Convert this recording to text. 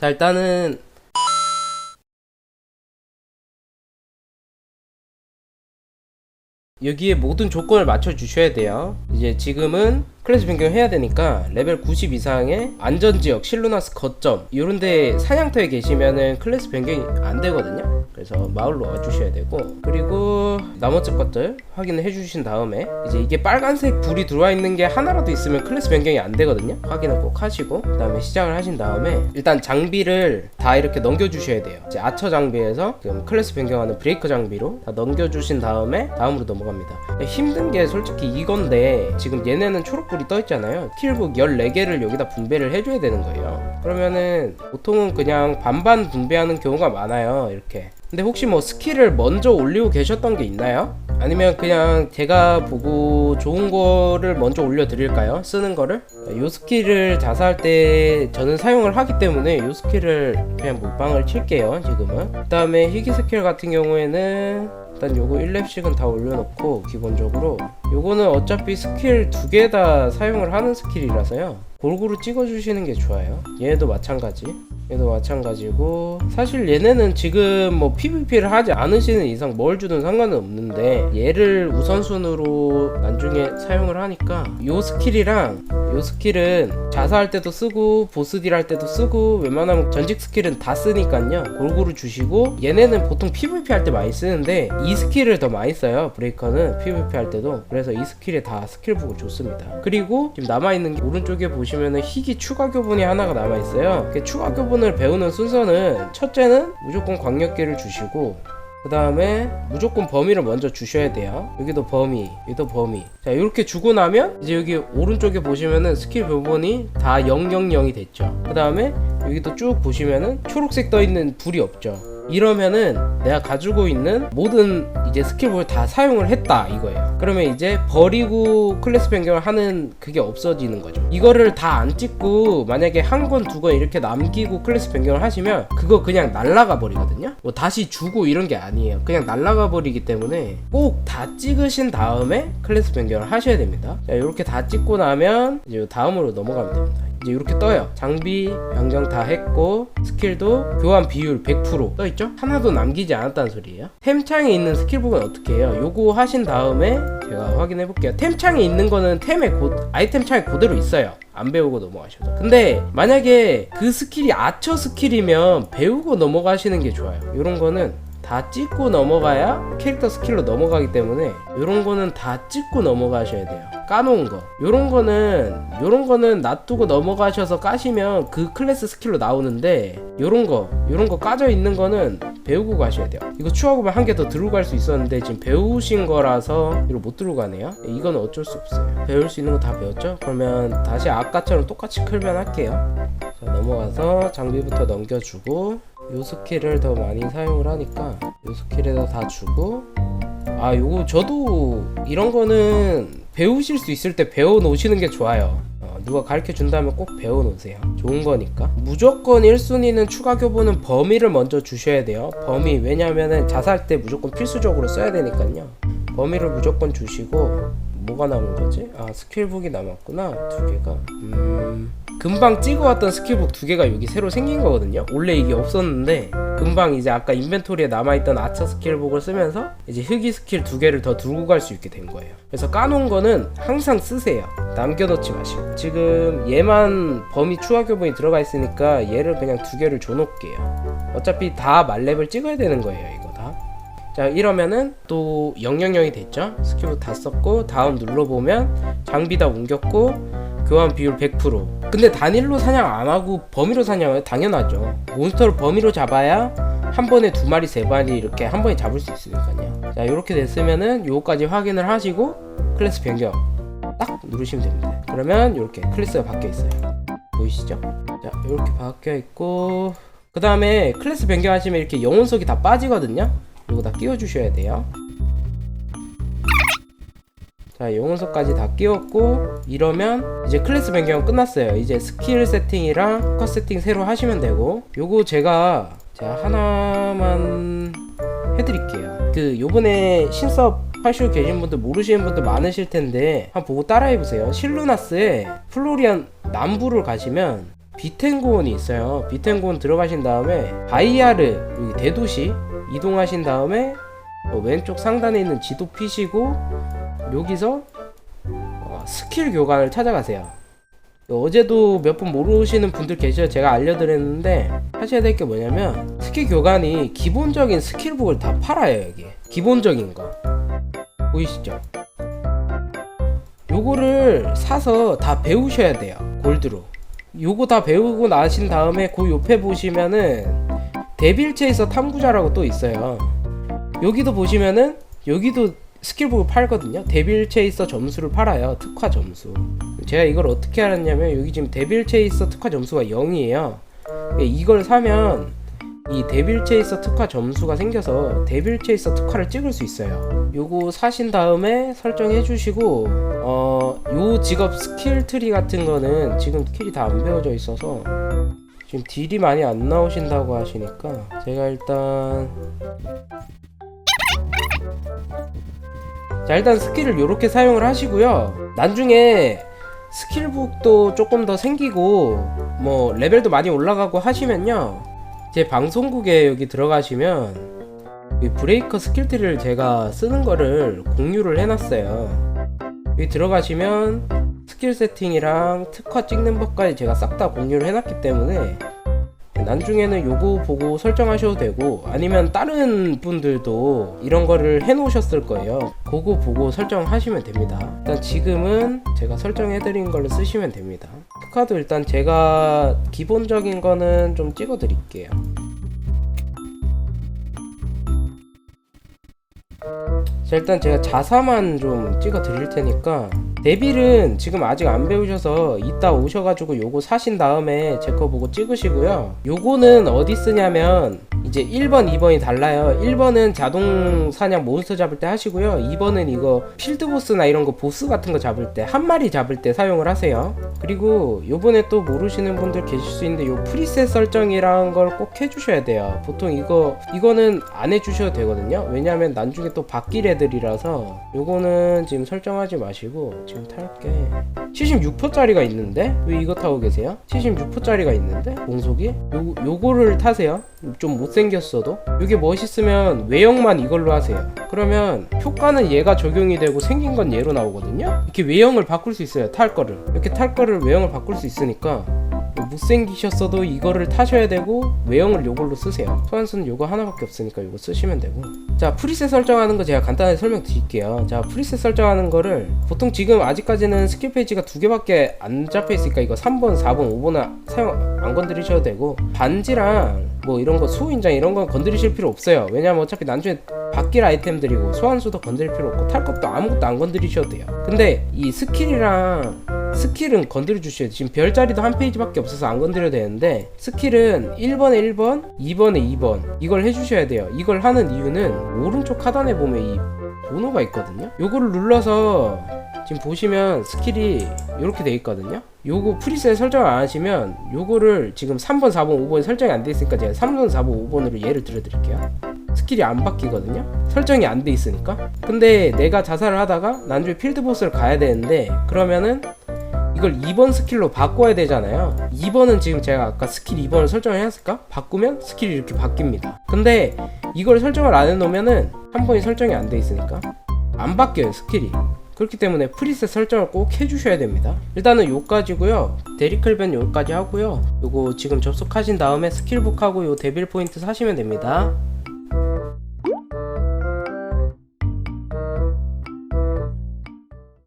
자 일단은 여기에 모든 조건을 맞춰 주셔야 돼요. 이제 지금은 클래스 변경해야 되니까 레벨 90 이상의 안전지역, 실루나스 거점 이런데 사냥터에 계시면은 클래스 변경이 안 되거든요. 그래서 마을로 와주셔야 되고 그리고 나머지 것들 확인을 해주신 다음에 이제 이게 빨간색 불이 들어와 있는 게 하나라도 있으면 클래스 변경이 안 되거든요. 확인을 꼭 하시고 그 다음에 시작을 하신 다음에 일단 장비를 다 이렇게 넘겨주셔야 돼요. 이제 아처 장비에서 지금 클래스 변경하는 브레이커 장비로 다 넘겨주신 다음에 다음으로 넘어갑니다. 힘든 게 솔직히 이건데 지금 얘네는 초록불이 떠 있잖아요. 킬북 14개를 여기다 분배를 해줘야 되는 거예요. 그러면은 보통은 그냥 반반 분배하는 경우가 많아요. 이렇게. 근데 혹시 뭐 스킬을 먼저 올리고 계셨던 게 있나요? 아니면 그냥 제가 보고 좋은 거를 먼저 올려드릴까요? 쓰는 거를? 요 스킬을 자사할 때 저는 사용을 하기 때문에 요 스킬을 그냥 몰빵을 칠게요 지금은 그 다음에 희귀 스킬 같은 경우에는 일단 요거 1렙씩은 다 올려놓고 기본적으로 요거는 어차피 스킬 두 개 다 사용을 하는 스킬이라서요 골고루 찍어주시는 게 좋아요. 얘도 마찬가지. 얘도 마찬가지고 사실 얘네는 지금 뭐 PVP를 하지 않으시는 이상 뭘 주든 상관은 없는데 얘를 우선순위로 나중에 사용을 하니까 요 스킬이랑 요 스킬은 자사할 때도 쓰고 보스딜 할 때도 쓰고 웬만하면 전직 스킬은 다 쓰니까요. 골고루 주시고 얘네는 보통 PVP 할 때 많이 쓰는데 이 스킬을 더 많이 써요. 브레이커는 PVP 할 때도. 그래서 이 스킬에 다 스킬북을 줬습니다. 그리고 지금 남아있는 게 오른쪽에 보시면 은 희귀 추가 교본이 하나가 남아 있어요. 그 추가 교본을 배우는 순서는 첫째는 무조건 광역기를 주시고 그 다음에 무조건 범위를 먼저 주셔야 돼요. 여기도 범위 여기도 범위. 자 이렇게 주고 나면 이제 여기 오른쪽에 보시면은 스킬 교본이 다 000이 됐죠. 그 다음에 여기도 쭉 보시면은 초록색 떠 있는 불이 없죠. 이러면은 내가 가지고 있는 모든 이제 스킬을 다 사용을 했다 이거예요. 그러면 이제 버리고 클래스 변경을 하는 그게 없어지는 거죠. 이거를 다 안 찍고 만약에 한건두건 이렇게 남기고 클래스 변경을 하시면 그거 그냥 날라가 버리거든요. 뭐 다시 주고 이런 게 아니에요. 그냥 날라가 버리기 때문에 꼭 다 찍으신 다음에 클래스 변경을 하셔야 됩니다. 자, 이렇게 다 찍고 나면 이제 다음으로 넘어가면 됩니다. 이제 이렇게 떠요. 장비 변경 다 했고 스킬도 교환 비율 100% 떠있죠? 하나도 남기지 않았다는 소리예요. 템창에 있는 스킬 북은 어떻게 해요? 요거 하신 다음에 제가 확인해 볼게요. 템창에 있는 거는 템에 고, 아이템 창에 그대로 있어요. 안 배우고 넘어가셔도. 근데 만약에 그 스킬이 아처 스킬이면 배우고 넘어가시는 게 좋아요. 요런 거는 다 찍고 넘어가야 캐릭터 스킬로 넘어가기 때문에 요런 거는 다 찍고 넘어가셔야 돼요. 까놓은 거. 요런 거는 요런 거는 놔두고 넘어가셔서 까시면 그 클래스 스킬로 나오는데 요런 거 요런 거 까져 있는 거는 배우고 가셔야 돼요. 이거 추가구면 한 개 더 들고 갈 수 있었는데 지금 배우신 거라서 이거 못 들고 가네요. 이건 어쩔 수 없어요. 배울 수 있는 거 다 배웠죠? 그러면 다시 아까처럼 똑같이 클면 할게요. 자, 넘어가서 장비부터 넘겨주고 요 스킬을 더 많이 사용을 하니까 요 스킬에다 다 주고. 아 요거 저도 이런 거는 배우실 수 있을 때 배워 놓으시는 게 좋아요. 어, 누가 가르쳐 준다면 꼭 배워 놓으세요. 좋은 거니까. 무조건 1순위는 추가 교보는 범위를 먼저 주셔야 돼요. 범위 왜냐면은 자살 때 무조건 필수적으로 써야 되니까요. 범위를 무조건 주시고 뭐가 남은 거지? 아 스킬북이 남았구나 두 개가. 음 금방 찍어왔던 스킬북 두 개가 여기 새로 생긴 거거든요. 원래 이게 없었는데 금방 이제 아까 인벤토리에 남아있던 아처 스킬북을 쓰면서 이제 흑이 스킬 두 개를 더 들고 갈 수 있게 된 거예요. 그래서 까놓은 거는 항상 쓰세요. 남겨놓지 마시고. 지금 얘만 범위 추가 교본이 들어가 있으니까 얘를 그냥 두 개를 줘놓을게요. 어차피 다 말렙을 찍어야 되는 거예요 이거. 다 자 이러면은 또 000이 됐죠? 스킬북 다 썼고 다음 눌러보면 장비 다 옮겼고 교환 비율 100% 근데 단일로 사냥 안 하고 범위로 사냥을 당연하죠. 몬스터를 범위로 잡아야 한 번에 두 마리 세 마리 이렇게 한 번에 잡을 수 있으니까요. 자 이렇게 됐으면은 요거까지 확인을 하시고 클래스 변경 딱 누르시면 됩니다. 그러면 이렇게 클래스가 바뀌어 있어요. 보이시죠? 자 이렇게 바뀌어 있고 그 다음에 클래스 변경하시면 이렇게 영혼석이 다 빠지거든요 이거 다 끼워 주셔야 돼요. 자 영혼석까지 다 끼웠고 이러면 이제 클래스 변경은 끝났어요. 이제 스킬 세팅이랑 포커 세팅 새로 하시면 되고 요거 제가 제가 하나만 해드릴게요. 그 요번에 신섭 하시고 계신 분들 모르시는 분들 많으실 텐데 한번 보고 따라해 보세요. 실루나스에 플로리안 남부를 가시면 비텐고온이 있어요. 비텐고온 들어가신 다음에 바이아르 여기 대도시 이동하신 다음에 어, 왼쪽 상단에 있는 지도 피시고 여기서 어, 스킬 교관을 찾아가세요. 어제도 몇 분 모르시는 분들 계셔 제가 알려드렸는데 하셔야 될 게 뭐냐면 스킬 교관이 기본적인 스킬북을 다 팔아요 여기 기본적인 거 보이시죠? 요거를 사서 다 배우셔야 돼요 골드로 요거 다 배우고 나신 다음에 그 옆에 보시면은 데빌체이서 탐구자라고 또 있어요. 여기도 보시면은 여기도 스킬북을 팔거든요. 데빌 체이서 점수를 팔아요. 특화 점수. 제가 이걸 어떻게 알았냐면 여기 지금 데빌 체이서 특화 점수가 0이에요. 이걸 사면 이 데빌 체이서 특화 점수가 생겨서 데빌 체이서 특화를 찍을 수 있어요. 요거 사신 다음에 설정해 주시고 어, 요 직업 스킬 트리 같은 거는 지금 스킬이 다 안 배워져 있어서 지금 딜이 많이 안 나오신다고 하시니까 제가 일단 자 일단 스킬을 요렇게 사용을 하시고요. 나중에 스킬북도 조금 더 생기고 뭐 레벨도 많이 올라가고 하시면요. 제 방송국에 여기 들어가시면 이 브레이커 스킬트리를 제가 쓰는 거를 공유를 해놨어요. 여기 들어가시면 스킬 세팅이랑 특화 찍는 법까지 제가 싹 다 공유를 해놨기 때문에 나중에는 요거 보고 설정하셔도 되고 아니면 다른 분들도 이런 거를 해 놓으셨을 거예요. 그거 보고 설정하시면 됩니다. 일단 지금은 제가 설정해 드린 걸로 쓰시면 됩니다. 특화도 일단 제가 기본적인 거는 좀 찍어 드릴게요. 자, 일단 제가 자사만 좀 찍어 드릴 테니까 데빌은 지금 아직 안 배우셔서 이따 오셔가지고 요거 사신 다음에 제 거 보고 찍으시고요. 요거는 어디 쓰냐면 이제 1번, 2번이 달라요. 1번은 자동 사냥 몬스터 잡을 때 하시고요. 2번은 이거 필드 보스나 이런 거 보스 같은 거 잡을 때 한 마리 잡을 때 사용을 하세요. 그리고 요번에 또 모르시는 분들 계실 수 있는데 요 프리셋 설정이란 걸 꼭 해주셔야 돼요. 보통 이거 이거는 안 해주셔도 되거든요. 왜냐하면 나중에 또 바뀔 애들이라서 요거는 지금 설정하지 마시고 지금 탈게 76%짜리가 있는데 왜 이거 타고 계세요? 76%짜리가 있는데 공속이 요 요거를 타세요. 좀 못생겼어도 이게 멋있으면 외형만 이걸로 하세요. 그러면 효과는 얘가 적용이 되고 생긴 건 얘로 나오거든요. 이렇게 외형을 바꿀 수 있어요. 탈 거를 이렇게 탈 거를 외형을 바꿀 수 있으니까 못생기셨어도 이거를 타셔야 되고 외형을 요걸로 쓰세요. 소환수는 요거 하나밖에 없으니까 요거 쓰시면 되고. 자 프리셋 설정하는 거 제가 간단하게 설명드릴게요. 자 프리셋 설정하는 거를 보통 지금 아직까지는 스킬 페이지가 두 개밖에 안 잡혀 있으니까 이거 3번 4번 5번은 사용 안 건드리셔도 되고 반지랑 뭐 이런 거 수호인장 이런 건 건드리실 필요 없어요. 왜냐면 어차피 나중에 바뀔 아이템들이고 소환수도 건드릴 필요 없고 탈 것도 아무것도 안 건드리셔도 돼요. 근데 이 스킬이랑 스킬은 건드려 주셔야 돼요. 지금 별자리도 한 페이지밖에 없어서 안 건드려도 되는데 스킬은 1번에 1번, 2번에 2번 이걸 해주셔야 돼요. 이걸 하는 이유는 오른쪽 하단에 보면 이 번호가 있거든요. 요거를 눌러서 지금 보시면 스킬이 이렇게 돼 있거든요. 요거 프리셋 설정을 안 하시면 요거를 지금 3번, 4번, 5번 설정이 안 돼 있으니까 제가 3번, 4번, 5번으로 예를 들어 드릴게요. 스킬이 안 바뀌거든요. 설정이 안 돼 있으니까. 근데 내가 자살을 하다가 나중에 필드 보스를 가야 되는데 그러면은 이걸 2번 스킬로 바꿔야 되잖아요. 2번은 지금 제가 아까 스킬 2번을 설정을 해놨을까? 바꾸면 스킬이 이렇게 바뀝니다. 근데 이걸 설정을 안 해놓으면은 한 번이 설정이 안 돼 있으니까 안 바뀌어요 스킬이. 그렇기 때문에 프리셋 설정을 꼭 해주셔야 됩니다. 일단은 요까지고요. 데리클벤 요까지 하고요. 요거 지금 접속하신 다음에 스킬북하고 요 데빌 포인트 사시면 됩니다